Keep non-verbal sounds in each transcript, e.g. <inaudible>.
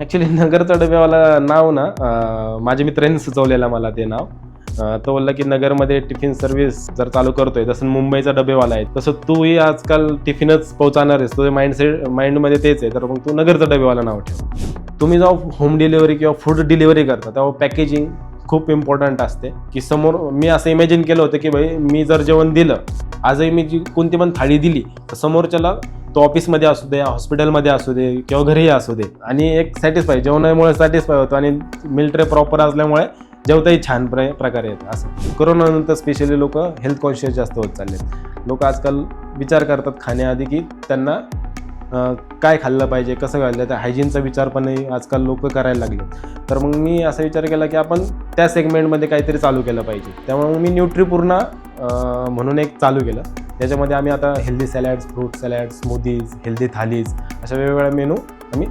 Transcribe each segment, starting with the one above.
Actually <laughs> नगरचा डब्यावाला नाव ना माझ्या मित्रांनी सुचवलेलं मला ते नाव. तो बोलला की नगरमध्ये टिफिन सर्व्हिस जर चालू करतोय जसं मुंबईचा डबेवाला आहे तसं तूही आजकाल टिफिनच पोहोचणार आहेस. तुझ्या माइंडसेट माइंडमध्ये तेच आहे. तर मग तू नगरचा डबेवाला नाव ठेव. तुम्ही जेव्हा होम डिलिव्हरी किंवा फूड डिलिव्हरी करता तेव्हा पॅकेजिंग खूप इम्पॉर्टंट असते. की समोर मी असं इमॅजिन केलं होतं की भाई मी जर जेवण दिलं आजही मी जी कोणती पण थाळी दिली तर समोरच्याला तो ऑफिसमध्ये असू दे हॉस्पिटलमध्ये असू दे किंवा घरीही असू दे आणि एक सॅटिस्फाय जेवणामुळे सॅटिस्फाय होतो आणि मिल प्रॉपर असल्यामुळे जेवताही छान प्र प्रकारे येतं. असं. कोरोनानंतर स्पेशली लोक हेल्थ कॉन्शियस जास्त होत चाललेत. लोक आजकाल विचार करतात खाण्याआधी की त्यांना काय खाल्लं पाहिजे कसं खाल्लं तर हायजीनचा विचार पण आजकाल लोक करायला लागले तर मग मी असा विचार केला की आपण त्या सेगमेंटमध्ये काहीतरी चालू केलं पाहिजे. त्यामुळे मग मी न्यूट्रीपूर्ण म्हणून एक चालू केलं. त्याच्यामध्ये आम्ही आता healthy salads fruit salad smoothies healthy thalis अशा वेगवेगळ्या मेनू आम्ही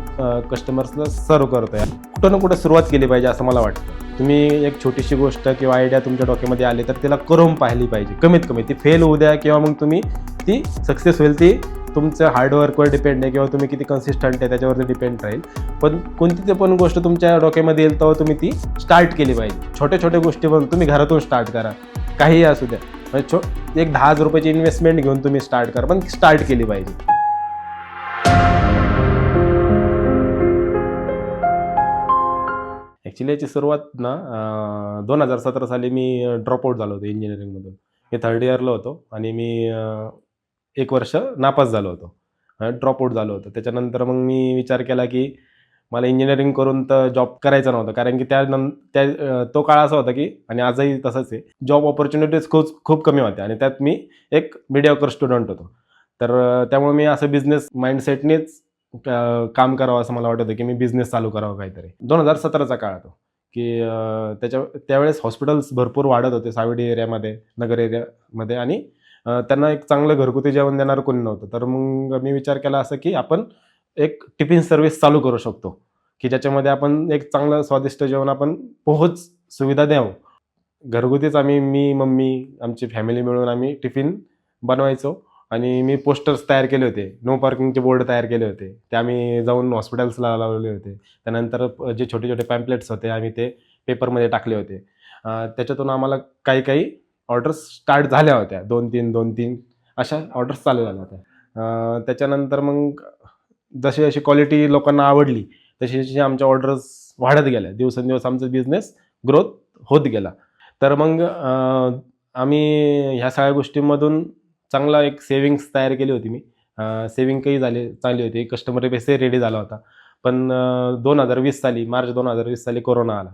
कस्टमर्सला सर्व करतो आहे कुठं ना कुठं सुरुवात केली पाहिजे असं मला वाटतं. तुम्ही एक छोटीशी गोष्ट किंवा आयडिया तुमच्या डोक्यामध्ये आली तर तिला करून पाहिली पाहिजे. कमीत कमी ती फेल होऊ द्या किंवा मग तुम्ही ती सक्सेस होईल ती तुमचं हार्डवर्कवर डिपेंड आहे किंवा तुम्ही किती कन्सिस्टंट आहे त्याच्यावरती डिपेंड राहील. पण कोणती ते पण गोष्ट तुमच्या डोक्यामध्ये येईल तेव्हा तुम्ही ती स्टार्ट केली पाहिजे. छोट्या छोट्या गोष्टी पण तुम्ही घरातून स्टार्ट करा. काहीही असू द्या. म्हणजे छो एक दहा हजार रुपयाची इन्व्हेस्टमेंट घेऊन तुम्ही स्टार्ट करा पण स्टार्ट केली पाहिजे. ॲक्च्युली याची सुरुवात ना दोन हजार सतरा साली मी ड्रॉपआउट झालो होतो इंजिनिअरिंगमधून मी थर्ड इयरला होतो आणि मी एक वर्ष नापास झालो होतो. ड्रॉपआउट झालो होतो. त्याच्यानंतर मग मी विचार केला की मला इंजिनिअरिंग करून तर जॉब करायचा नव्हता. कारण की त्यानं त्या तो काळ असा होता की आणि आजही तसंच आहे जॉब ऑपॉर्च्युनिटीज खूप खूप कमी होत्या आणि त्यात मी एक मिडियाकर स्टुडंट होतो. तर त्यामुळे मी असं बिझनेस माइंडसेटनेच काम करावं असं मला वाटत होतं की मी बिझनेस चालू करावं काहीतरी. दोन हजार सतराचा काळ तो की त्याच्या त्यावेळेस हॉस्पिटल्स भरपूर वाढत होते सावडी एरियामध्ये नगर एरियामध्ये आणि त्यांना एक चांगलं घरगुती जेवण देणारं कोणी नव्हतं. तर मग मी विचार केला असं की आपण एक टिफिन सर्व्हिस चालू करू शकतो. की ज्याच्यामध्ये आपण एक चांगलं स्वादिष्ट जेवण आपण पोहोच सुविधा द्यावं. घरगुतीच आम्ही मी मम्मी आमची फॅमिली मिळून आम्ही टिफिन बनवायचो. आणि मी पोस्टर्स तयार केले होते. नो पार्किंगचे बोर्ड तयार केले होते. ते आम्ही जाऊन हॉस्पिटल्सला लावले होते. त्यानंतर जे छोटे छोटे पॅम्पलेट्स होते आम्ही ते पेपरमध्ये टाकले होते. त्याच्यातून आम्हाला काही काही ऑर्डर्स स्टार्ट झाल्या होत्या. दोन तीन दोन तीन अशा ऑर्डर्स चालू झाल्या होत्या. त्याच्यानंतर मग जशी अशी क्वालिटी लोकांना आवडली तशी जशी आमच्या ऑर्डर्स वाढत गेल्या. दिवसेंदिवस आमचा बिझनेस ग्रोथ होत गेला. तर मग आम्ही ह्या सगळ्या गोष्टींमधून चांगला एक सेविंग्स तयार केली होती मी. सेविंग काही झाली चांगली होती. कस्टमर बेसही रेडी झाला होता. पण दोन हजार वीस साली मार्च दोन हजार वीस साली कोरोना आला.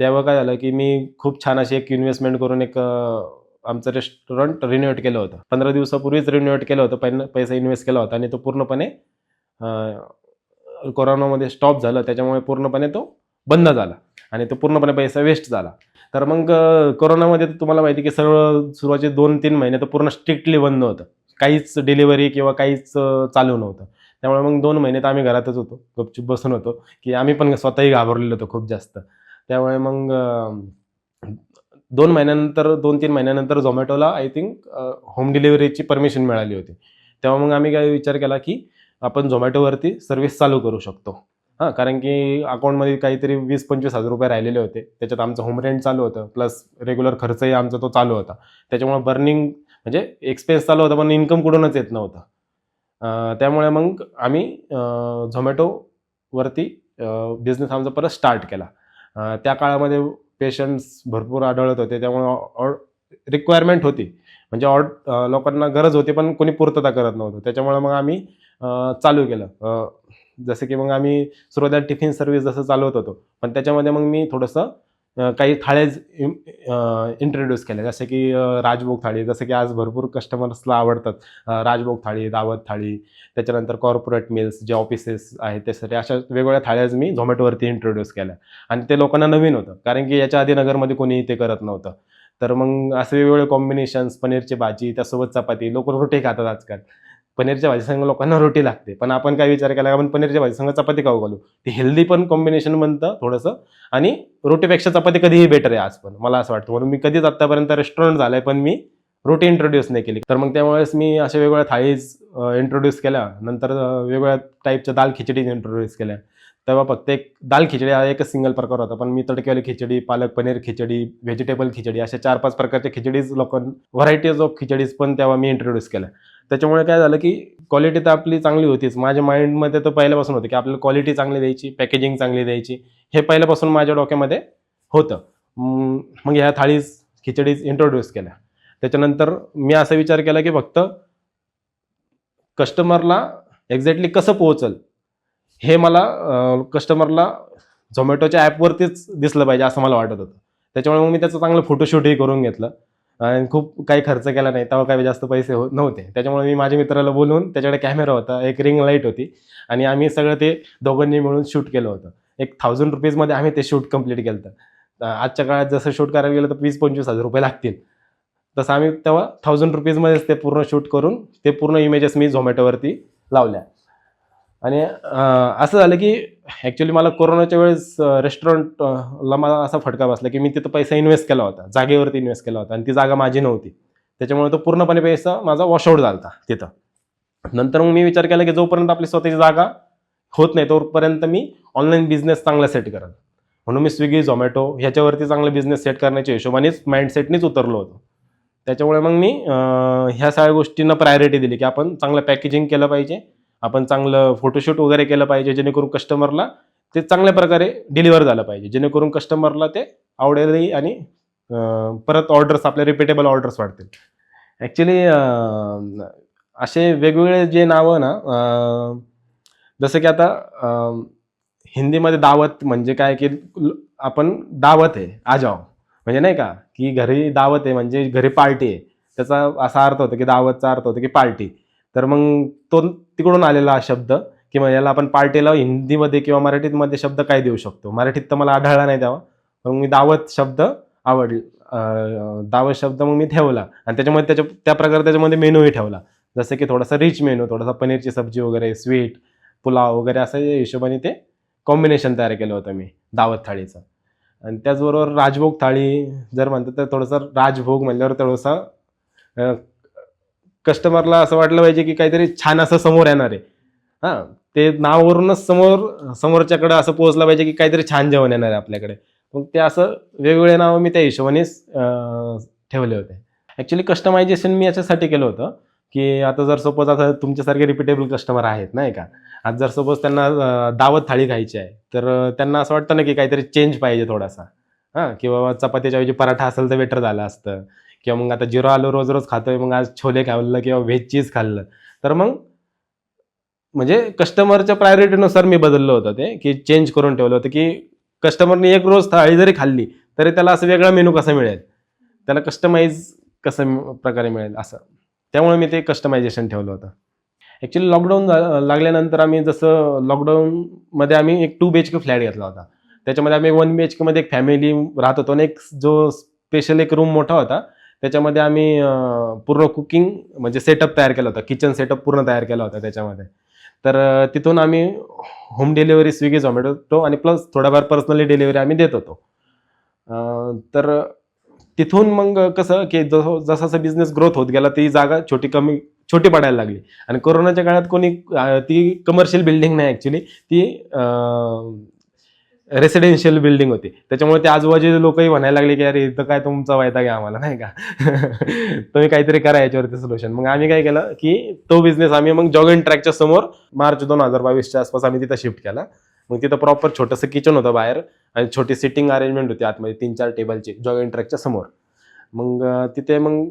तेव्हा काय झालं की मी खूप छान अशी एक इन्व्हेस्टमेंट करून एक आमचं रेस्टॉरंट रिन्युएट केलं होतं. पंधरा दिवसापूर्वीच रिन्युएट केलं होतं. पण पैसा इन्व्हेस्ट केला होता आणि तो पूर्णपणे कोरोनामध्ये स्टॉप झालं. त्याच्यामुळे पूर्णपणे तो बंद झाला आणि तो पूर्णपणे पैसा वेस्ट झाला. तर मग कोरोनामध्ये तर तुम्हाला माहिती आहे की सर्व सुरुवातीचे दोन तीन महिने तर पूर्ण स्ट्रिक्टली बंद होतं. काहीच डिलिव्हरी किंवा काहीच चालू नव्हतं. त्यामुळे मग दोन महिने तर आम्ही घरातच होतो. गपचूप बसून होतो की आम्ही पण स्वतःही घाबरलेलो होतो खूप जास्त. त्यामुळे मग दोन महिन्यानंतर दोन तीन महिन्यानंतर झोमॅटोला आय थिंक होम डिलिव्हरीची परमिशन मिळाली होती. तेव्हा मग आम्ही काय विचार केला की आपण झोमॅटोवरती सर्व्हिस चालू करू शकतो. हां कारण की अकाउंटमध्ये काहीतरी वीस पंचवीस हजार रुपये राहिलेले होते. त्याच्यात आमचं होम रेंट चालू होतं. प्लस रेग्युलर खर्चही आमचा तो चालू होता. त्याच्यामुळे बर्निंग म्हणजे एक्सपेन्स चालू होता पण इन्कम कुठूनच येत नव्हतं. त्यामुळे मग आम्ही झोमॅटोवरती बिझनेस आमचा परत स्टार्ट केला. त्या काळामध्ये पेशंट्स भरपूर आढळत होते. त्यामुळे रिक्वायरमेंट होती. म्हणजे ऑड लोकांना गरज होती पण कोणी पूर्तता करत नव्हतं. त्याच्यामुळे मग आम्ही चालू केलं. जसं की मग आम्ही सुरुवातीला टिफिन सर्व्हिस जसं चालवत होतो. पण त्याच्यामध्ये मग मी थोडंसं काही थाळ्याच इंट्रोड्यूस केल्या. जसे की राजभोग थाळी जसं की आज भरपूर कस्टमर्सला आवडतात. राजभोग थाळी दावत थाळी त्याच्यानंतर कॉर्पोरेट मिल्स जे ऑफिसेस आहेत त्यासाठी अशा वेगवेगळ्या थाळ्याच मी झोमॅटोवरती इंट्रोड्यूस केल्या. आणि ते लोकांना नवीन होतं. कारण की याच्या आधी नगरमध्ये कोणी ते करत नव्हतं. तर मग असे वेगवेगळे कॉम्बिनेशन्स पनीरची भाजी त्यासोबत चपाती लोक रोटी खातात आजकाल. पनीरच्या भाजीसंग लोकांना रोटी लागते. पण आपण काय विचार केला आपण पनीरच्या भाजीसंग चपाती खाऊ घालू. ते हेल्दी पण कॉम्बिनेशन बनतं थोडंसं आणि रोटीपेक्षा चपाती कधीही बेटर आहे आज पण. मला असं वाटतं. म्हणून मी कधीच आत्तापर्यंत रेस्टॉरंट झालंय पण मी रोटी इंट्रोड्यूस नाही केली. तर मग त्यामुळेच मी अशा वेगवेगळ्या थाळीज इंट्रोड्यूस केल्या. नंतर वेगवेगळ्या टाईपच्या दाल खिचडी इंट्रोड्यूस केल्या. तेव्हा फक्त एक दाल खिचडी हा एकच सिंगल प्रकार होता. पण मी तडकेवाली खिचडी पालक पनीर खिचडी व्हेजिटेबल खिचडी अशा चार पाच प्रकारच्या खिचडीज लोकांना व्हरायटीज ऑफ खिचडीज पण तेव्हा मी इंट्रोड्यूस केल्या. त्याच्यामुळे काय झालं की क्वालिटी तर आपली चांगली होतीच. माझ्या माइंडमध्ये तर पहिल्यापासून होतं की आपल्याला क्वालिटी चांगली द्यायची पॅकेजिंग चांगली द्यायची हे पहिल्यापासून माझ्या डोक्यामध्ये होतं. मग ह्या थाळीज खिचडीज इंट्रोड्यूस केल्या. त्याच्यानंतर मी असा विचार केला की फक्त कस्टमरला एक्झॅक्टली कसं पोहोचल हे मला कस्टमरला झोमॅटोच्या ॲपवरतीच दिसलं पाहिजे असं मला वाटत होतं. त्याच्यामुळे मग मी त्याचं चांगलं फोटोशूटही करून घेतलं. आणि खूप काही खर्च केला नाही तेव्हा काही जास्त पैसे हो नव्हते. त्याच्यामुळे मी माझ्या मित्राला बोलून त्याच्याकडे कॅमेरा होता एक रिंग लाइट होती आणि आम्ही सगळं ते दोघांनी मिळून शूट केलं होतं. एक थाउजंड रुपीजमध्ये आम्ही ते शूट कंप्लीट केलं होतं. आजच्या काळात जसं शूट करायला गेलं तर वीस पंचवीस हजार रुपये लागतील. तसं आम्ही तेव्हा थाउजंड रुपीजमध्येच ते पूर्ण शूट करून ते पूर्ण इमेजेस मी झोमॅटोवरती लावल्या. आणि असं झालं की ॲक्च्युली मला कोरोनाच्या वेळेस रेस्टॉरंटला मला असा फटका बसला की मी तिथं पैसा इन्व्हेस्ट केला होता. जागेवरती इन्व्हेस्ट केला होता आणि ती जागा माझी नव्हती. त्याच्यामुळे तो पूर्णपणे पैसा माझा वॉशआउट झाला होता तिथं. नंतर मग मी विचार केला की जोपर्यंत आपली स्वतःची जागा होत नाही तोपर्यंत मी ऑनलाईन बिझनेस चांगला सेट करेन म्हणून मी स्विगी झोमॅटो ह्याच्यावरती चांगला बिझनेस सेट करण्याच्या हिशोबानेच माइंडसेटनीच उतरलो होतो. त्याच्यामुळे मग मी ह्या सगळ्या गोष्टींना प्रायोरिटी दिली की आपण चांगलं पॅकेजिंग केलं पाहिजे. आपण चांगलं फोटोशूट वगैरे केलं पाहिजे जेणेकरून कस्टमरला ते चांगल्या प्रकारे डिलिव्हर झालं पाहिजे. जेणेकरून कस्टमरला ते आवडेलही आणि परत ऑर्डर्स आपल्या रिपिटेबल ऑर्डर्स वाढतील. ॲक्च्युली असे वेगवेगळे जे नावं ना जसं की आता हिंदीमध्ये दावत म्हणजे काय की आपण दावत आहे आजाव. म्हणजे नाही का की घरी दावत आहे म्हणजे घरी पार्टी आहे. त्याचा असा अर्थ होतो की दावतचा अर्थ होतो की पार्टी. तर मग तो तिकडून आलेला हा शब्द की मग याला आपण पार्टीला हिंदीमध्ये किंवा मराठीमध्ये शब्द काय देऊ शकतो? मराठीत तर मला आढळला नाही द्यावा मग मी दावत शब्द आवड दावत शब्द मग मी ठेवला. आणि त्याच्यामध्ये त्याच्या त्या प्रकारे त्याच्यामध्ये मेनूही ठेवला. जसं की थोडासा रिच मेनू थोडासा पनीरची सब्जी वगैरे स्वीट पुलाव वगैरे असं हिशोबाने ते कॉम्बिनेशन तयार केलं होतं मी दावत थाळीचं. आणि त्याचबरोबर राजभोग थाळी जर म्हणतात तर थोडंसं राजभोग म्हणल्यावर थोडंसं कस्टमरला असं वाटलं पाहिजे की काहीतरी छान असं समोर येणार आहे. हां ते नावावरूनच समोर समोरच्याकडे असं पोहोचलं पाहिजे की काहीतरी छान जेवण येणार आहे आपल्याकडे. मग ते असं वेगवेगळे नावं मी त्या हिशोबानेच ठेवले होते. ॲक्च्युली कस्टमायझेशन मी याच्यासाठी केलं होतं की आता जर सपोज आता तुमच्यासारखे रिपिटेबल कस्टमर आहेत नाही का? आज जर सपोज त्यांना दावत थाळी खायची आहे तर त्यांना असं वाटतं ना की काहीतरी चेंज पाहिजे थोडासा. हां किंवा चपातीच्या ऐवजी पराठा असेल तर बेटर झालं असतं. किंवा मग आता जिरो आलू रोज रोज खातोय मग आज छोले खाल्लं किंवा व्हेज चीज खाल्लं. तर मग म्हणजे कस्टमरच्या प्रायोरिटीनुसार मी बदललं होतं ते की चेंज करून ठेवलं होतं की कस्टमरने एक रोज थाळी जरी खाल्ली तरी त्याला असं वेगळा मेनू कसा मिळेल? त्याला कस्टमाइज कसं प्रकारे मिळेल असं. त्यामुळे मी ते कस्टमायझेशन ठेवलं होतं. ॲक्च्युली लॉकडाऊन लागल्यानंतर आम्ही जसं लॉकडाऊनमध्ये आम्ही एक two B H K flat घेतला होता. त्याच्यामध्ये आम्ही वन बी एच केमध्ये एक फॅमिली राहत होतो आणि एक जो स्पेशल एक रूम मोठा होता त्याच्यामध्ये आम्ही पूर्ण कुकिंग म्हणजे सेटअप तयार केला होता. किचन सेटअप पूर्ण तयार केला होता त्याच्यामध्ये. तर तिथून आम्ही होम डिलिव्हरी स्विगी झोमॅटो आणि प्लस थोडाफार पर्सनली डिलिव्हरी आम्ही देत होतो. तर तिथून मग कसं की जसं जसा जसा बिझनेस ग्रोथ होत गेला ती जागा छोटी कमी छोटी पडायला लागली. आणि कोरोनाच्या काळात कोणी ती कमर्शियल बिल्डिंग नाही ॲक्च्युली ती रेसिडेन्शियल बिल्डिंग होती. त्याच्यामुळे ते आजूबाजूचे लोकही म्हणायला लागले की अरे इथं काय तुमचा वायता घ्या आम्हाला नाही का? <laughs> तुम्ही काहीतरी करा याच्यावरती सोल्युशन मग आम्ही काय केलं की तो बिझनेस आम्ही मग जॉग अँड ट्रॅकच्या समोर मार्च दोन हजार बावीसच्या आसपास आम्ही तिथं शिफ्ट केला. मग तिथं प्रॉपर छोटंसं किचन होतं बाहेर आणि छोटी सिटिंग अरेंजमेंट होती आतमध्ये तीन चार टेबलची जॉगिंग ट्रॅकच्या समोर. मग तिथे मग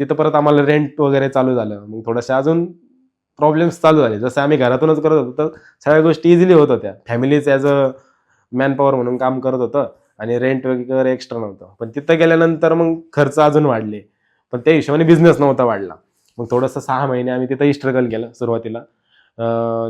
तिथं परत आम्हाला रेंट वगैरे चालू झालं. मग थोडंसं अजून प्रॉब्लेम्स चालू झाले. जसं आम्ही घरातूनच करत होतो तर सगळ्या गोष्टी इझिली होत होत्या. फॅमिलीज ॲज अ मॅनपॉवर म्हणून काम करत होतं आणि रेंट वगैरे एक्स्ट्रा नव्हतं. पण तिथं गेल्यानंतर मग खर्च अजून वाढले. पण त्या हिशोबाने बिझनेस नव्हता वाढला. मग थोडंसं सहा महिने आम्ही तिथंही स्ट्रगल केलं सुरुवातीला.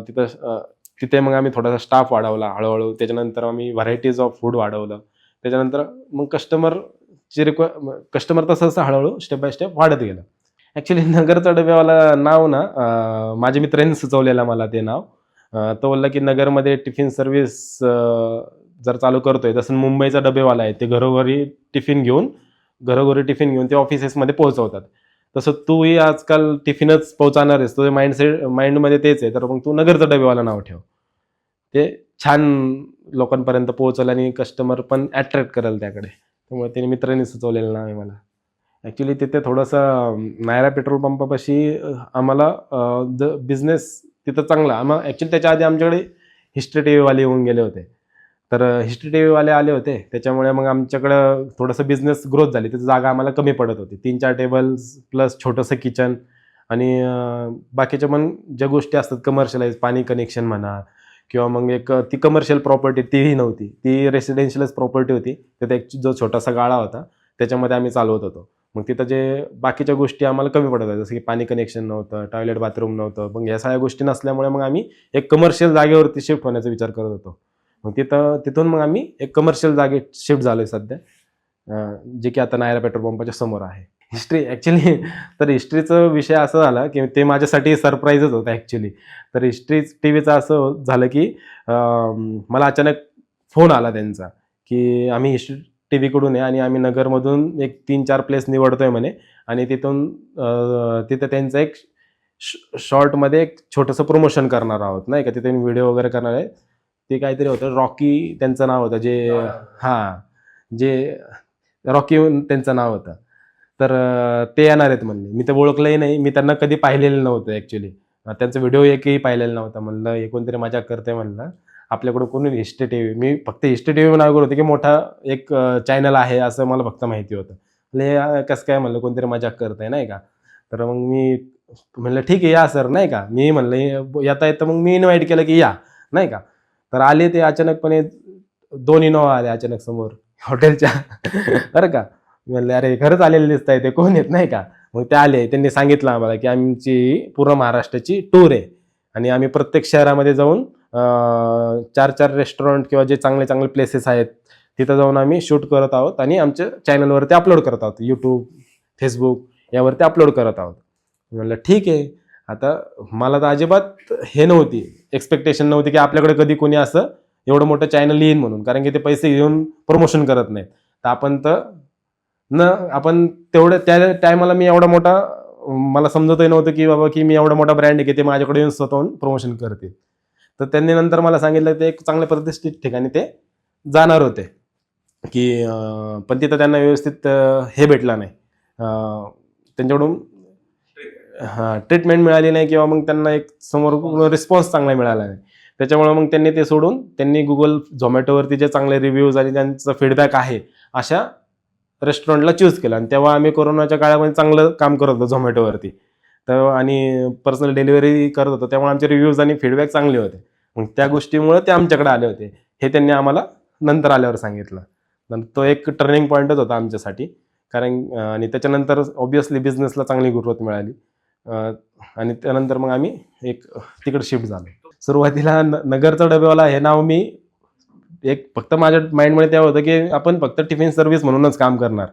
तिथं तिथे मग आम्ही थोडासा स्टाफ वाढवला हळूहळू. त्याच्यानंतर आम्ही व्हरायटीज ऑफ फूड वाढवलं. त्याच्यानंतर मग कस्टमरची रिक्वाय कस्टमर तसं असं हळूहळू स्टेप बाय स्टेप वाढत गेलं. ॲक्च्युली नगरचा डब्यावाला नाव ना माझ्या मित्रांनी सुचवलेलं मला ते नाव. तो बोलला की नगरमध्ये टिफिन सर्व्हिस जर चालू करतोय तसं मुंबईचा डबेवाला आहे ते घरोघरी टिफिन घेऊन घरोघरी टिफिन घेऊन ते ऑफिसेसमध्ये पोहोचवतात. तसं तूही आजकाल टिफिनच पोहोचणार आहेस तुझे माइंडसेट माइंडमध्ये तेच आहे तर मग तू नगरचा डबेवाला नाव ठेव. ते छान लोकांपर्यंत पोहोचल आणि कस्टमर पण अट्रॅक्ट करेल त्याकडे. त्यामुळे त्याने मित्रांनी सुचवलेलं नाव आहे मला. ॲक्च्युली तिथे थोडंसं नायरा पेट्रोल पंपापाशी आम्हाला ज बिझनेस तिथं चांगला. आम्हाला ॲक्च्युली त्याच्या आधी आमच्याकडे हिस्ट्री टी व्हीवाले येऊन गेले होते. तर हिस्ट्री टी व्हीवाले आले होते. त्याच्यामुळे मग आमच्याकडं थोडंसं बिझनेस ग्रोथ झाली. तिथं जागा आम्हाला कमी पडत होती. तीन चार टेबल्स प्लस छोटंसं किचन आणि बाकीच्या पण ज्या गोष्टी असतात कमर्शियलाइज पाणी कनेक्शन म्हणा किंवा मग एक ती कमर्शियल प्रॉपर्टी तीही नव्हती. ती रेसिडेन्शियलच प्रॉपर्टी होती. त्यात एक जो छोटासा गाळा होता त्याच्यामध्ये आम्ही चालवत होतो. मग तिथं जे बाकीच्या गोष्टी आम्हाला कमी पडत होत्या जसं की पाणी कनेक्शन नव्हतं टॉयलेट बाथरूम नव्हतं मग ह्या सगळ्या गोष्टी नसल्यामुळे मग आम्ही एक कमर्शियल जागेवरती शिफ्ट होण्याचा विचार करत होतो. मग तिथं तिथून मग आम्ही एक कमर्शियल जागेत शिफ्ट झालो आहे सध्या जे की आता नायरा पेट्रोल पंपाच्या समोर आहे. हिस्ट्री ॲक्च्युली तर हिस्ट्रीचा विषय असा झाला की ते माझ्यासाठी सरप्राईजच होतं ॲक्च्युली तर हिस्ट्री टी व्हीचं असं झालं की मला अचानक फोन आला त्यांचा की आम्ही हिस्ट्री टी व्हीकडून आहे आणि आम्ही नगरमधून एक तीन चार प्लेस निवडतोय म्हणे. आणि तिथून तिथं त्यांचं एक शॉर्टमध्ये एक छोटंसं प्रमोशन करणार आहोत नाही का? तिथे व्हिडिओ वगैरे करणार आहे. ते काहीतरी होतं. रॉकी त्यांचं नाव होतं जे हां. जे रॉकी त्यांचं नाव होतं. तर ते येणार आहेत म्हणले. मी तर ओळखलंही नाही. मी त्यांना कधी पाहिलेलं नव्हतं ॲक्च्युली त्यांचा व्हिडिओ एकही पाहिलेला नव्हता म्हणलं. हे कोणतरी मजा करते म्हणलं. आपल्याकडं कोणी हिस्ट्री टी व्ही मी फक्त हिस्ट्री टी व्ही नाव करत होते की मोठा एक चॅनल आहे असं मला फक्त माहिती होतं. म्हणजे हे कसं काय? म्हणलं कोणतरी मजाक करत आहे नाही का? तर मग मी म्हणलं ठीक आहे या सर नाही का? मी म्हणलं येता येतं मग मी इन्व्हाइट केलं की या नाही का? तर आले ते अचानकपणे दोन इनोवा आले अचानक समोर हॉटेलच्या. <laughs> बरं का? मी म्हणलं अरे खरंच आलेले दिसत आहे ते कोण येत नाही का? मग ते आले त्यांनी सांगितलं आम्हाला की आमची पूर्ण महाराष्ट्राची टूर आहे. आणि आम्ही प्रत्येक शहरामध्ये जाऊन चार चार रेस्टॉरंट किंवा जे चांगले चांगले प्लेसेस आहेत तिथं जाऊन आम्ही शूट करत आहोत आणि आमच्या चॅनलवरती अपलोड करत आहोत. यूट्यूब फेसबुक यावरती अपलोड करत आहोत. म्हणलं ठीक आहे. आता मला तर अजिबात हे नव्हती एक्सपेक्टेशन नव्हती की आपल्याकडे कधी कोणी असं एवढं मोठं चॅनल येईन म्हणून कारण की ते पैसे घेऊन प्रमोशन करत नाहीत. तर आपण तर न आपण तेवढं त्या टायमाला मी एवढा मोठा मला समजतही नव्हतं की बाबा की मी एवढा मोठा ब्रँड आहे की ते माझ्याकडे येऊन स्वतःहून प्रमोशन करतील तर त्यांनी नंतर मला सांगितलं ते एक चांगल्या प्रतिष्ठित ठिकाणी ते जाणार होते. की पण तिथं त्यांना व्यवस्थित हे भेटला नाही. त्यांच्याकडून हां ट्रीटमेंट मिळाली नाही किंवा मग त्यांना एक समोर रिस्पॉन्स चांगला मिळाला नाही. त्याच्यामुळे मग त्यांनी ते सोडून त्यांनी गुगल झोमॅटोवरती जे चांगले रिव्ह्यूज आणि त्यांचं फीडबॅक आहे अशा रेस्टॉरंटला चूज केलं. आणि तेव्हा आम्ही कोरोनाच्या काळामध्ये चांगलं काम करत होतो झोमॅटोवरती तर आणि पर्सनल डिलिव्हरी करत होतो. त्यामुळे आमचे रिव्ह्यूज आणि फीडबॅक चांगले होते. मग त्या गोष्टीमुळे ते आमच्याकडे आले होते. हे त्यांनी आम्हाला नंतर आल्यावर सांगितलं. नंतर तो एक टर्निंग पॉईंटच होता आमच्यासाठी. कारण आणि त्याच्यानंतर ऑब्विसली बिझनेसला चांगली ग्रोथ मिळाली. आणि त्यानंतर मग आम्ही एक तिकडे शिफ्ट झालो. सुरुवातीला न नगरचा डबेवाला हे नाव मी एक फक्त माझ्या माइंडमध्ये तेव्हा होतं की आपण फक्त टिफिन सर्व्हिस म्हणूनच काम करणार.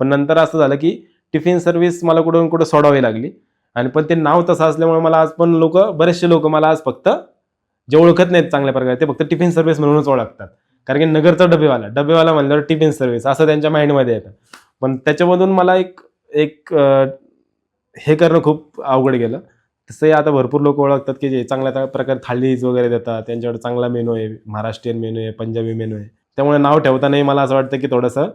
पण नंतर असं झालं की टिफिन सर्व्हिस मला कुठून कुठं सोडावी लागली. आणि पण ते नाव तसं असल्यामुळे मला आज पण लोक बरेचसे लोक मला आज फक्त जे ओळखत नाहीत चांगल्या प्रकारे ते फक्त टिफिन सर्व्हिस म्हणूनच ओळखतात. कारण की नगरचा डबेवाला डबेवाला म्हणल्यावर टिफिन सर्व्हिस असं त्यांच्या माइंडमध्ये येतं. पण त्याच्यामधून मला एक एक हे करणं खूप अवघड गेलं. तसंही आता भरपूर लोक ओळखतात की जे चांगल्या त्या प्रकारे थाळीज वगैरे देतात त्यांच्याकडे चांगला मेनू आहे महाराष्ट्रीयन मेनू आहे पंजाबी मेनू आहे. त्यामुळे नाव ठेवतानाही मला असं वाटतं की थोडंसं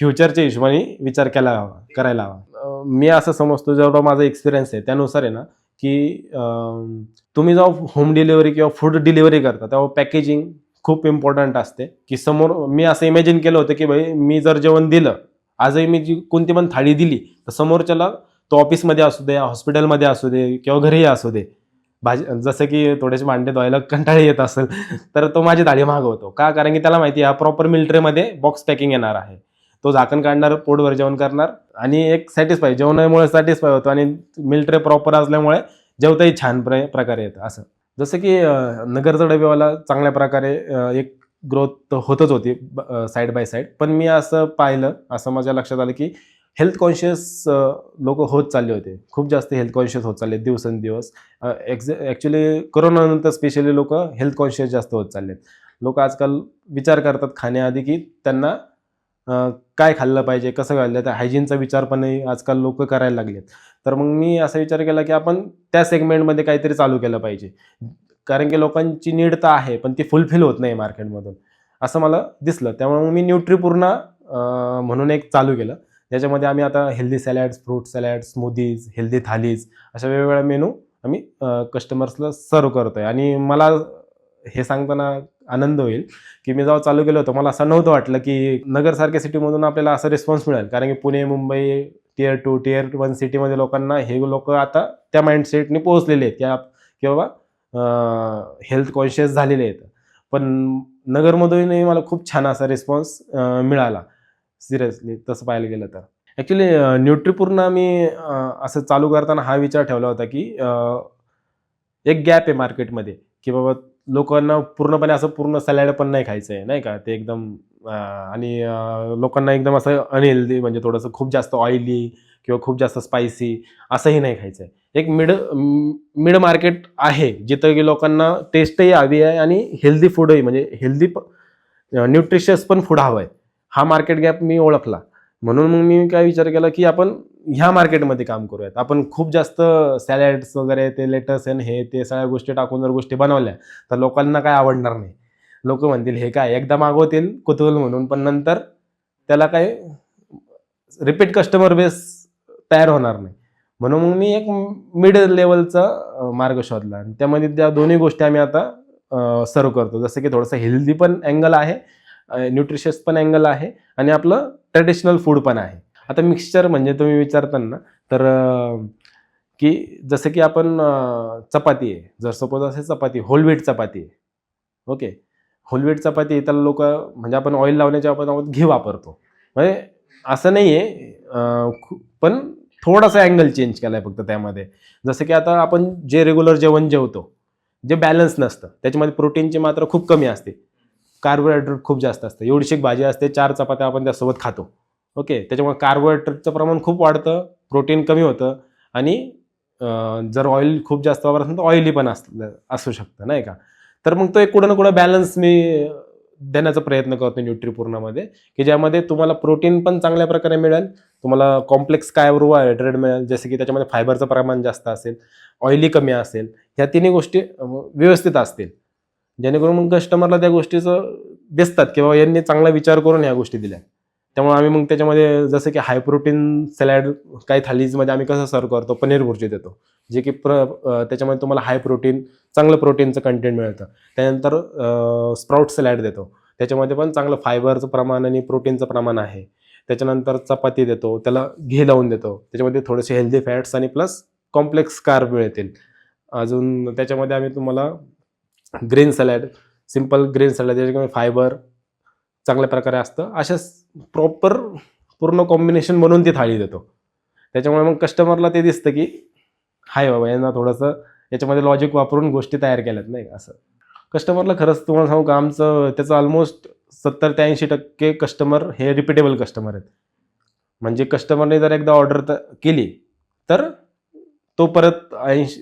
फ्युचरच्या हिशोबाने विचार केला हवा करायला हवा. मी असं समजतो जेवढा माझा एक्सपिरियन्स आहे त्यानुसार आहे ना की तुम्ही जेव्हा होम डिलिव्हरी किंवा फूड डिलिव्हरी करता तेव्हा पॅकेजिंग खूप इम्पॉर्टंट असते. की समोर मी असं इमॅजिन केलं होतं की भाई मी जर जेवण दिलं आजही मी जी कोणती पण थाळी दिली तर समोरच्याला तो ऑफिसमध्ये असू दे हॉस्पिटलमध्ये असू दे किंवा घरीही असू दे भाजी जसं की थोडेसे भांडे धुवायला कंटाळी येत असेल तर तो माझी थाळी मागवतो. का? कारण की त्याला माहिती आहे प्रॉपर मिल्ट्रीमध्ये बॉक्स पॅकिंग येणार आहे. तो झाकण काढणार पोटभर जेवण करणार आणि एक सॅटिस्फाय जेवणामुळे सॅटिस्फाय होतो आणि मिल्ट्रे प्रॉपर असल्यामुळे जेवताही छान प्र प्रकारे येतं असं. जसं की नगरचा डबेवाला चांगल्या प्रकारे एक ग्रोथ होतच होती साईड बाय साईड पण मी असं पाहिलं असं माझ्या लक्षात आलं की हेल्थ कॉन्शियस लोक होत चालले होते. खूप जास्त हेल्थ कॉन्शियस होत चालले दिवसेंदिवस. एक्झ ॲक्च्युली कोरोनानंतर स्पेशली लोक हेल्थ कॉन्शियस जास्त होत चाललेत. लोक आजकाल विचार करतात खाण्याआधी की त्यांना काय खाल्लं पाहिजे कसं खाल्लं तर हायजीनचा विचार पण आजकाल लोक करायला लागलेत. तर मग मी असा विचार केला की आपण त्या सेगमेंटमध्ये काहीतरी चालू केलं पाहिजे. कारण की लोकांची नीड तर आहे पण ती फुलफिल होत नाही मार्केटमधून असं मला दिसलं. त्यामुळे मग मी न्यूट्रीपूर्णा पूर्ण म्हणून एक चालू केलं. त्याच्यामध्ये आम्ही आता healthy salads fruit salad smoothies healthy thalis अशा वेगवेगळ्या मेनू आम्ही कस्टमर्सला सर्व करतोय. आणि मला हे सांगताना आनंद होईल की मी जेव्हा चालू केलं होतं मला असं नव्हतं वाटलं की नगरसारख्या सिटीमधून आपल्याला असा रिस्पॉन्स मिळेल. कारण की Pune Mumbai tier two tier one सिटीमध्ये लोकांना हे लोक आता त्या माइंडसेटने पोहोचलेले आहेत त्या की बाबा हेल्थ कॉन्शियस झालेले आहेत. पण नगरमधूनही मला खूप छान असा रिस्पॉन्स मिळाला. सिरियसली तसं पाहायला गेलं तर. ॲक्च्युली न्यूट्रीपूर्ण मी असं चालू करताना हा विचार ठेवला होता की एक गॅप आहे मार्केटमध्ये की बाबा लोकांना पूर्णपणे असं पूर्ण सॅलॅड पण नाही खायचं आहे नाही का? ते एकदम आणि लोकांना एकदम असं अनहेल्दी म्हणजे थोडंसं खूप जास्त ऑइली किंवा खूप जास्त स्पायसी असंही नाही खायचं आहे एक मिड मिड मार्केट आहे जिथं की लोकांना टेस्टही हवी आहे आणि हेल्दी फूडही म्हणजे हेल्दी न्यूट्रिशियस पण फूड हवं आहे हा मार्केट गॅप मी ओळखला. म्हणून मग मी काय विचार केला की आपण ह्या मार्केटमध्ये काम करूयात. आपण खूप जास्त सॅलॅड्स वगैरे ते लेटस आणि हे ते सगळ्या गोष्टी टाकून जर गोष्टी बनवल्या तर लोकांना काय आवडणार नाही. लोक म्हणतील हे काय एकदा मागवतील कुतूहल म्हणून पण नंतर त्याला काय रिपीट कस्टमर बेस तयार होणार नाही. म्हणून मग मी एक मिड लेवलचा मार्ग शोधला. आणि त्यामध्ये त्या दोन्ही गोष्टी आम्ही आता सर्व करतो. जसं की थोडंसं हेल्दी पण अँगल आहे न्यूट्रिशियस पण अँगल आहे आणि आपलं ट्रेडिशनल फूड पण आहे. आता मिक्सचर म्हणजे तुम्ही विचारताना तर की जसं की आपण चपाती आहे. जर सपोज असे चपाती होलवीट चपाती आहे. ओके होलवीट चपाती तर लोक म्हणजे आपण ऑइल लावण्याच्या आपण घी वापरतो. म्हणजे असं नाही आहे पण थोडासा अँगल चेंज केला आहे फक्त त्यामध्ये. जसं की आता आपण जे रेग्युलर जेवण जेवतो जे बॅलन्स नसतं त्याच्यामध्ये प्रोटीनची मात्रा खूप कमी असते. कार्बोहायड्रेट खूप जास्त असतं. एवढीशी एक भाजी असते चार चपात्या आपण त्यासोबत खातो. ओके? त्याच्यामुळे कार्बोहायड्रेटचं प्रमाण खूप वाढतं प्रोटीन कमी होतं आणि जर ऑइल खूप जास्त वापर असेल तर ऑइली पण असलं असू शकतं नाही का? तर मग तो एक कुठं ना कुठं बॅलन्स मी देण्याचा प्रयत्न करतो न्यूट्रीपूर्णामध्ये की ज्यामध्ये तुम्हाला प्रोटीन पण चांगल्या प्रकारे मिळेल तुम्हाला कॉम्प्लेक्स कार्बोहायड्रेट मिळेल जसे की त्याच्यामध्ये फायबरचं प्रमाण जास्त असेल ऑइली कमी असेल ह्या तिन्ही गोष्टी व्यवस्थित असतील. जेणेकरून मग कस्टमरला त्या गोष्टीचं दिसतात की बाबा यांनी चांगला विचार करून ह्या गोष्टी दिल्या. त्यामुळे आम्ही मग त्याच्यामध्ये जसं की हाय प्रोटीन सॅलॅड काही थालीजमध्ये आम्ही कसं सर्व करतो? पनीर भुर्जी देतो. जे की प्र त्याच्यामध्ये तुम्हाला हाय प्रोटीन चांगलं प्रोटीनचं कंटेंट मिळतं. त्यानंतर स्प्राउट सॅलॅड देतो. त्याच्यामध्ये पण चांगलं फायबरचं प्रमाण आणि प्रोटीनचं प्रमाण आहे. त्याच्यानंतर चपाती देतो. त्याला घी लावून देतो. त्याच्यामध्ये थोडेसे हेल्दी फॅट्स आणि प्लस कॉम्प्लेक्स कार्ब मिळतील. अजून त्याच्यामध्ये आम्ही तुम्हाला green salad simple green salad त्याच्याकडे फायबर चांगल्या प्रकारे असतं. अशा प्रॉपर पूर्ण कॉम्बिनेशन बनवून ती थाळी देतो. त्याच्यामुळे मग कस्टमरला ते दिसतं की हाय बाबा यांना थोडंसं याच्यामध्ये लॉजिक वापरून गोष्टी तयार केल्यात नाही असं. कस्टमरला खरंच तुम्हाला सांगू का आमचं त्याचं ऑलमोस्ट सत्तर ते ऐंशी टक्के कस्टमर हे रिपीटेबल कस्टमर आहेत. म्हणजे कस्टमरने जर एकदा ऑर्डर केली तर तो परत ऐंशी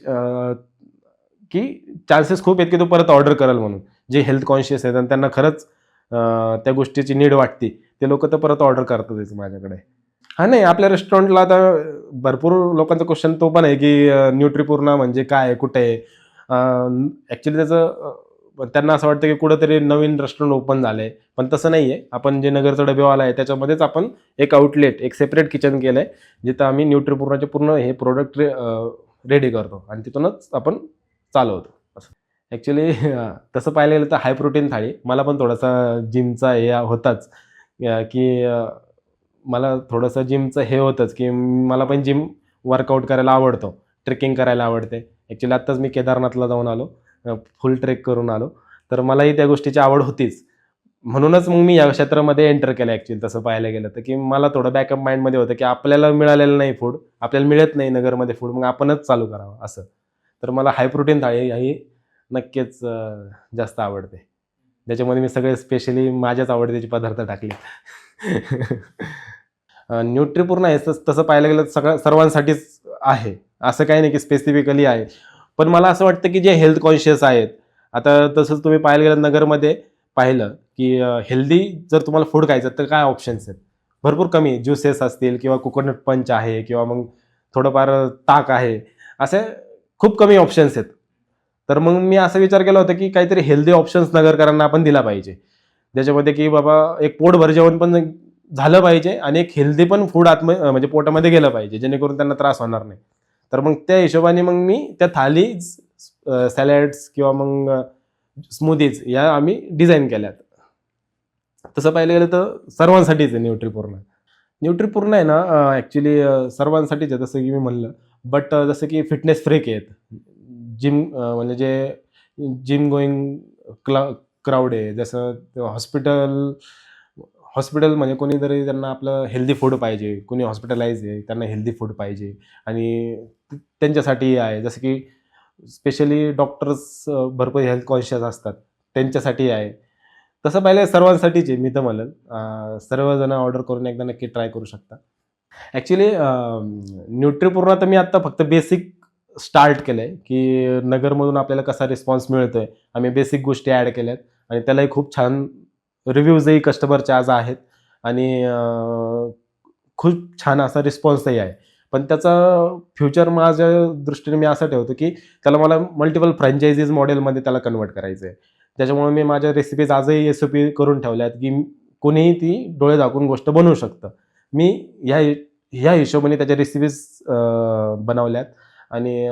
की चान्सेस खूप आहेत की तो परत ऑर्डर करेल म्हणून. जे हेल्थ कॉन्शियस आहेत आणि त्यांना खरंच त्या गोष्टीची नीड वाटते. ते लोक तर परत ऑर्डर करतातच माझ्याकडे. हा नाही आपल्या रेस्टॉरंटला आता भरपूर लोकांचा क्वेश्चन तो पण आहे की न्यूट्रीपूर्णा म्हणजे काय कुठे आहे? ॲक्च्युली त्याचं त्यांना असं वाटतं की कुठंतरी नवीन रेस्टॉरंट ओपन झालं आहे पण तसं नाही आहे आपण जे नगरचा डबेवाला आहे त्याच्यामध्येच आपण एक आउटलेट एक सेपरेट किचन केलं आहे जिथं आम्ही न्यूट्रीपूर्णाचे पूर्ण हे प्रोडक्ट रेडी करतो. आणि तिथूनच आपण चालवतो. असं ॲक्च्युली <laughs> तसं पाहायला गेलं तर हाय प्रोटीन थाळी मला पण थोडासा जिमचा हे होताच. की मला थोडंसं जिमचं हे होतंच की मला पण जिम वर्कआउट करायला आवडतो. ट्रेकिंग करायला आवडते. ॲक्च्युली आत्ताच मी केदारनाथला जाऊन आलो. फुल ट्रेक करून आलो. तर मलाही त्या गोष्टीची आवड होतीच. म्हणूनच मग मी या क्षेत्रामध्ये एंटर केलं ॲक्च्युली तसं पाहायला गेलं तर. की मला थोडं बॅकअप माइंडमध्ये होतं की आपल्याला मिळालेलं नाही फूड आपल्याला मिळत नाही नगरमध्ये फूड मग आपणच चालू करावं असं. तर मला हाय प्रोटीन थाळी ही नक्कीच जास्त आवडते. त्याच्यामध्ये मी सगळे स्पेशली माझ्याच आवडतीचे पदार्थ टाकले. न्यूट्रीपूर्ण आहे तसं पाहायला गेलं सगळं सर्वांसाठीच आहे. असं काही नाही की स्पेसिफिकली आहे. पण मला असं वाटतं की जे हेल्थ कॉन्शियस आहेत आता तसंच तुम्ही पाहायला गेलं नगरमध्ये पाहिलं की हेल्दी जर तुम्हाला फूड खायचं तर काय ऑप्शन्स आहेत? भरपूर कमी ज्युसेस असतील किंवा कोकोनट पंच आहे किंवा मग थोडंफार ताक आहे. असे खूप कमी ऑप्शन्स आहेत. तर मग मी असा विचार केला होता की काहीतरी हेल्दी ऑप्शन्स नगरकरांना आपण दिला पाहिजे. ज्याच्यामध्ये की बाबा एक पोटभर जेवण पण झालं पाहिजे आणि एक हेल्दी पण फूड आत म्हणजे पोटामध्ये गेलं पाहिजे जेणेकरून त्यांना त्रास होणार नाही. तर मग त्या हिशोबाने मग मी त्या थाली सॅलड्स किंवा मग स्मूदीज या आम्ही डिझाईन केल्यात. तसं पाहिलं गेलं तर सर्वांसाठीच आहे न्यूट्रीपूर्ण न्यूट्रीपूर्ण आहे ना ॲक्च्युली सर्वांसाठीच आहे जसं की मी म्हणलं. बट जसं की फिटनेस फ्रेक आहेत. जिम म्हणजे जे जिम गोईंग क्ला क्राऊड आहे जसं हॉस्पिटल हॉस्पिटल म्हणजे कोणीतरी त्यांना आपलं हेल्दी फूड पाहिजे कोणी हॉस्पिटलाइज आहे त्यांना हेल्दी फूड पाहिजे. आणि त्यांच्यासाठी आहे जसं की स्पेशली डॉक्टर्स भरपूर हेल्थ कॉन्शियस असतात त्यांच्यासाठी आहे. तसं पाहिलं सर्वांसाठीच आहे मी तर म्हणेल. सर्वजण ऑर्डर करून एकदा नक्की ट्राय करू शकता. ॲक्च्युली न्यूट्रीपूर्ण तर मी आत्ता फक्त बेसिक स्टार्ट केलं आहे की नगरमधून आपल्याला कसा रिस्पॉन्स मिळतो आहे आम्ही बेसिक गोष्टी ॲड केल्यात आणि त्यालाही खूप छान रिव्ह्यूजही कस्टमरचे आज आहेत आणि खूप छान असा रिस्पॉन्सही आहे. पण त्याचा फ्युचर माझ्या दृष्टीने मी असं ठेवतो की त्याला मला मल्टिपल फ्रँचायझीज मॉडेलमध्ये त्याला कन्वर्ट करायचं आहे त्याच्यामुळे मी माझ्या रेसिपीज आजही एस ओ पी करून ठेवल्यात की कोणीही ती डोळे झाकून गोष्ट बनवू शकतं. मी ह्या ह्या हिशोबाने त्याच्या रेसिपीज बनवल्यात. आणि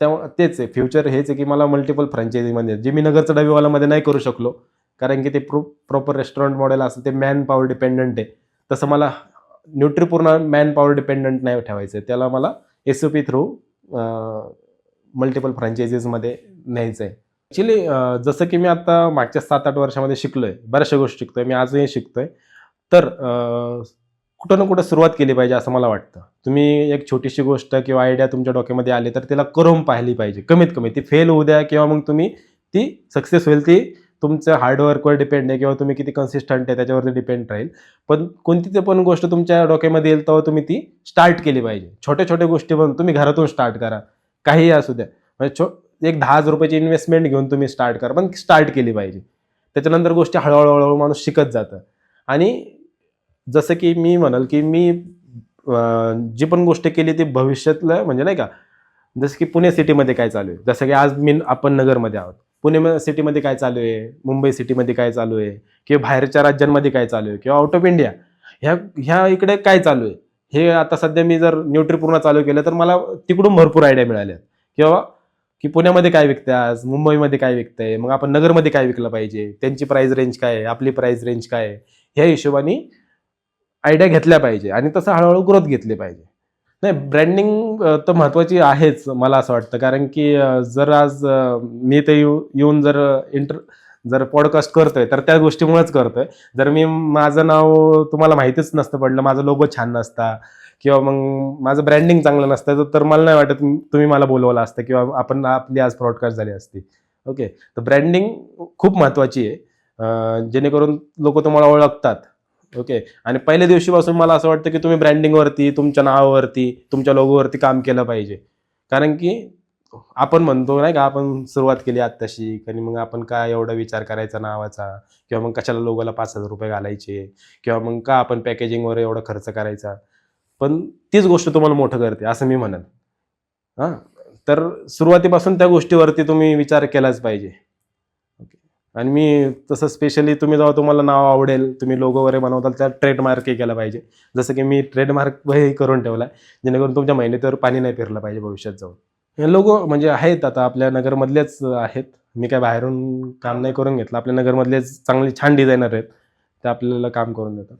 त्या तेच आहे. फ्युचर हेच आहे की मला मल्टिपल फ्रँचायझीमध्ये जे मी नगरचं डबेवालामध्ये नाही करू शकलो. कारण की ते प्रो प्रॉपर रेस्टॉरंट मॉडेल असं ते मॅन पॉवर डिपेंडंट आहे. तसं मला न्यूट्रीपूर्ण मॅन पॉवर डिपेंडंट नाही ठेवायचं आहे. त्याला मला S O P through multiple फ्रँचायझीजमध्ये न्यायचं आहे. ॲक्च्युली जसं की मी आता मागच्या सात आठ वर्षामध्ये शिकलो आहे बऱ्याचशा गोष्टी आहे मी आजही शिकतो आहे तर कुठं ना कुठं सुरुवात केली पाहिजे असं मला वाटतं. तुम्ही एक छोटीशी गोष्ट किंवा आयडिया तुमच्या डोक्यामध्ये आली तर तिला करून पाहिली पाहिजे. कमीत कमी ती फेल होऊ द्या किंवा मग तुम्ही ती सक्सेस होईल ती तुमच्या हार्डवर्कवर डिपेंड आहे किंवा तुम्ही किती कन्सिस्टंट आहे त्याच्यावरती डिपेंड राहील. पण कोणती ते पण गोष्ट तुमच्या डोक्यामध्ये येईल तेव्हा तुम्ही ती स्टार्ट केली पाहिजे. छोट्या छोट्या गोष्टी पण तुम्ही घरातून स्टार्ट करा. काहीही असू द्या. म्हणजे छो एक दहा हजार रुपयाची इन्व्हेस्टमेंट घेऊन तुम्ही स्टार्ट करा पण स्टार्ट केली पाहिजे. त्याच्यानंतर गोष्टी हळूहळू हळूहळू माणूस शिकत जातं. आणि जसं की मी म्हणाल की मी जी पण गोष्ट केली ती भविष्यातलं म्हणजे नाही का जसं की पुणे सिटीमध्ये काय चालू आहे? जसं की आज मी आपण नगरमध्ये आहोत. पुणे सिटीमध्ये काय चालू आहे? मुंबई सिटीमध्ये काय चालू आहे? किंवा बाहेरच्या राज्यांमध्ये काय चालू आहे? किंवा आउट ऑफ इंडिया ह्या ह्या इकडे काय चालू आहे? हे आता सध्या मी जर न्यूट्री पूर्ण चालू केलं तर मला तिकडून भरपूर आयडिया मिळाल्या किंवा की पुण्यामध्ये काय विकतंय आज? मुंबईमध्ये काय विकतंय? मग आपण नगरमध्ये काय विकलं पाहिजे? त्यांची प्राईस रेंज काय आहे? आपली प्राईस रेंज काय आहे? ह्या हिशोबाने आयडिया घेतल्या पाहिजे आणि तसं हळूहळू ग्रोथ घेतली पाहिजे. नाही ब्रँडिंग तर महत्त्वाची आहेच मला असं वाटतं. कारण की जर आज मी ते येऊ येऊन जर इंटर जर पॉडकास्ट करतोय तर त्या गोष्टीमुळेच करतोय. जर मी माझं नाव तुम्हाला माहितीच नसतं पडलं माझं लोगो छान नसता किंवा मग माझं ब्रँडिंग चांगलं नसतं तर- तर मला नाही वाटत तुम्ही मला बोलवलं असतं किंवा आपण आपली आज ब्रॉडकास्ट झाली असती. ओके तर ब्रँडिंग खूप महत्त्वाची आहे. जेणेकरून लोक तुम्हाला ओळखतात. ओके आणि पहिल्या दिवशीपासून मला असं वाटतं की तुम्ही ब्रँडिंगवरती तुमच्या नावावरती तुमच्या लोगोवरती काम केलं पाहिजे. कारण की आपण म्हणतो नाही का आपण सुरुवात केली आत्ताशी आणि मग आपण काय एवढा विचार करायचा नावाचा? किंवा मग कशाला लोगोला पाच हजार रुपये घालायचे? किंवा मग का आपण पॅकेजिंगवर एवढा खर्च करायचा? पण तीच गोष्ट तुम्हाला मोठं करते असं मी म्हणेन. हां. तर सुरुवातीपासून त्या गोष्टीवरती तुम्ही विचार केलाच पाहिजे. आणि मी तसं स्पेशली तुम्ही जेव्हा तुम्हाला नाव आवडेल तुम्ही लोगो वगैरे बनवताल त्या ट्रेडमार्कही केला पाहिजे. जसं की मी ट्रेडमार्क हे करून ठेवला आहे जेणेकरून तुमच्या मेहनतीवर पाणी नाही फिरलं पाहिजे भविष्यात जाऊन. लोगो म्हणजे आहेत आता आपल्या नगरमधलेच आहेत. मी काय बाहेरून काम नाही करून घेतलं आपल्या नगरमधलेच चांगले छान डिझायनर आहेत. ते आपल्याला काम करून देतात.